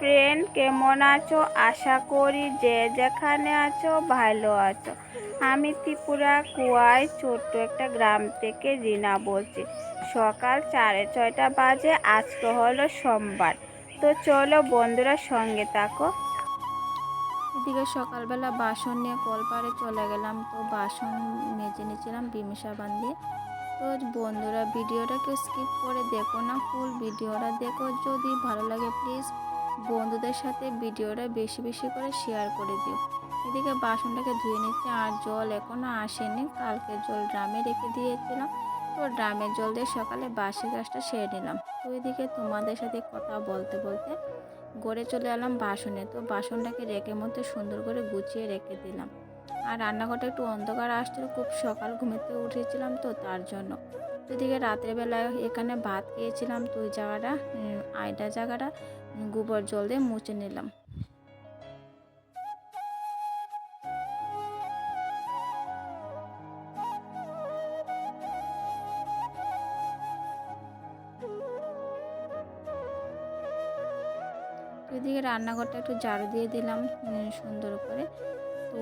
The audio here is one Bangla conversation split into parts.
ফ্রেন্ড কেমন আছো? আশা করি যে যেখানে আছো, ভালো আছো। আমি ত্রিপুরা, কুয়ায় ছোট্ট একটা গ্রাম থেকে রিনা বলছি। সকাল সাড়ে ছয়টা বাজে, আজকে হলো সোমবার। তো চলো বন্ধুরা সঙ্গে থাকো। এদিকে সকালবেলা বাসন নিয়ে কলপাড়ে চলে গেলাম, তো বাসন মেজে নিয়েছিলাম বিমি সাবান দিয়ে তো বন্ধুরা ভিডিওটা কেউ স্কিপ করে দেখো না ফুল ভিডিওটা দেখো। যদি ভালো লাগে প্লিজ বন্ধুদের সাথে ভিডিওটা বেশি বেশি করে শেয়ার করে দিও। এদিকে বাসনটাকে ধুয়ে নিচ্ছে আর জল এখনও আসেনি। কালকে জল ড্রামে রেখে দিয়েছিলাম। তো ড্রামের জল দিয়ে সকালে বাসি গাছটা সেরে নিলাম। তো এদিকে তোমাদের সাথে কথা বলতে বলতে গড়ে চলে এলাম বাসনে। তো বাসনটাকে রেখে মধ্যে সুন্দর করে গুছিয়ে রেখে দিলাম। আর রান্নাঘরটা একটু অন্ধকার আসছিল। খুব সকাল ঘুমেতে উঠেছিলাম তো তার জন্য। এদিকে রাত্রেবেলায় এখানে ভাত খেয়েছিলাম। তো জায়গাটা আয়টা জায়গাটা। গোবর জল দিয়ে মুছে নিলাম। এদিকে রান্নাঘরটা একটু ঝাড়ু দিয়ে দিলাম সুন্দর করে। তো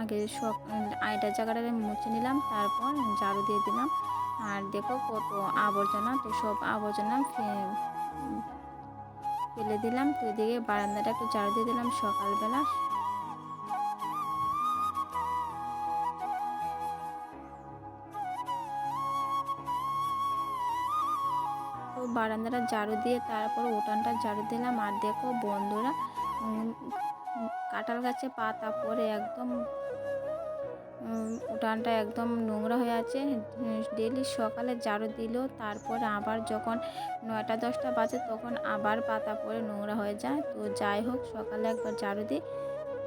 আগে সব আয়টা জায়গাটা মুছে নিলাম, তারপর ঝাড়ু দিয়ে দিলাম। আর দেখো কত আবর্জনা, তো সব আবর্জনা ফেলে দিলাম, তো এদিকে বারান্দাটা একটু ঝাড়ু দিয়ে দিলাম সকালবেলা। বারান্দাটা ঝাড়ু দিয়ে তারপর উঠানটা ঝাড়ু দিলাম, আর দেখো বন্ধুরা কাঁঠাল গাছে পাতা পড়ে একদম উঠানটা একদম নোংরা হয়ে আছে। ডেলি সকালে ঝাড়ু দিল তারপরে আবার যখন নয়টা, দশটা বাজে তখন আবার পাতা পরে নোংরা হয়ে যায়। তো যাই হোক, সকালে একবার ঝাড়ু দিই।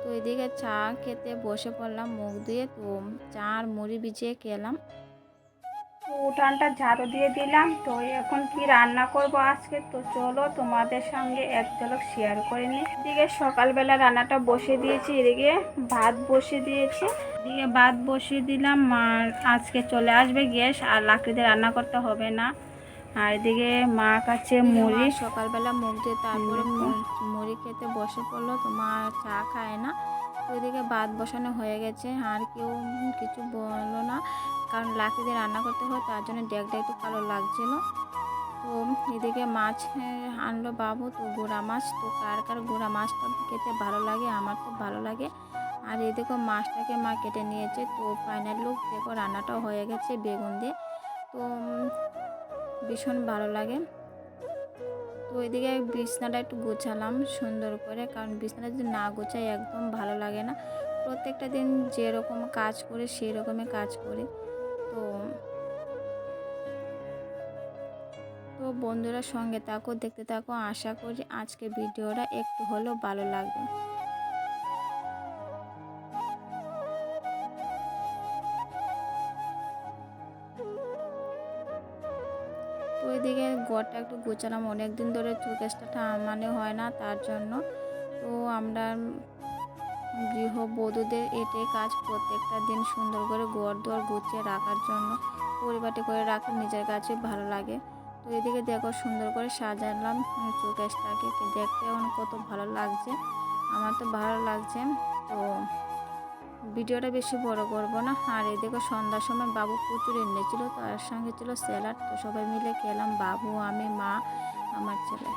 তো এদিকে চা খেতে বসে পড়লাম, মুখ দিয়ে তো চা আর মুড়ি ভিজিয়ে খেলাম। উঠানটা ঝাড়ু দিয়ে দিলাম। তো এখন কি রান্না করব আজকে? তো চলো তোমাদের সঙ্গে এক ঝলক শেয়ার করে নিই। এদিকে সকালবেলা রান্নাটা বসিয়ে দিয়েছি এদিকে ভাত বসিয়ে দিয়েছি। এদিকে ভাত বসিয়ে দিলাম আর আজকে চলে আসবে গ্যাস আর লাকড়িতে রান্না করতে হবে না। আর এদিকে মা কাছে মুড়ি। সকালবেলা মুখ দিয়ে তারপরে মুড়ি খেতে বসে পড়ল তোমার চা খায় না। তো এদিকে ভাত বসানো হয়ে গেছে আর কেউ কিছু বলল না। কারণ লাকড়ি দিয়ে রান্না করতে হয়, তার জন্য ডেকটা একটু কালো লাগছিল। তো এদিকে মাছ আনলো বাবু। তো গুঁড়া মাছ, তো কার কার গুঁড়া মাছটা খেতে ভালো লাগে? আমার তো ভালো লাগে। আর এদিকে মাছটাকে মা কেটে নিয়েছে। তো ফাইনাল লুক দেখো, রান্নাটাও হয়ে গেছে বেগুন দিয়ে। তো ভীষণ ভালো লাগে। তো এদিকে বিছনাটা একটু গোছালাম সুন্দর করে, কারণ বিছনাটা যদি না গোছাই একদম ভালো লাগে না। প্রত্যেকটা দিন যেরকম কাজ করে সেই রকমই কাজ করি। তো তো বন্ধুরা সঙ্গে থাকো, দেখতে থাকো। আশা করি আজকে ভিডিওটা একটু হলেও ভালো লাগবে। ওইদিকে ঘরটা একটু গোছালাম। অনেক দিন ধরে চোখেসটা মানে হয় না, তার জন্য। তো আমরা গৃহবধূদের এটাই কাজ প্রত্যেকটা দিন সুন্দর করে ঘর দোর গুছিয়ে রাখার জন্য পরিপাটি করে রাখলে নিজের কাছে ভালো লাগে। তো এদিকে দেখো সুন্দর করে সাজালাম চোখেসটাকে দেখতে এখন কত ভালো লাগছে। আমার তো ভালো লাগছে। তো ভিডিওটা বেশি বড় করব না। আর এদিকে সন্ধ্যার সময় বাবু প্রচুর এনেছিল তার সঙ্গে ছিল স্যালাড। তো সবাই মিলে খেলাম, বাবু, আমি, মা, আমার ছেলে।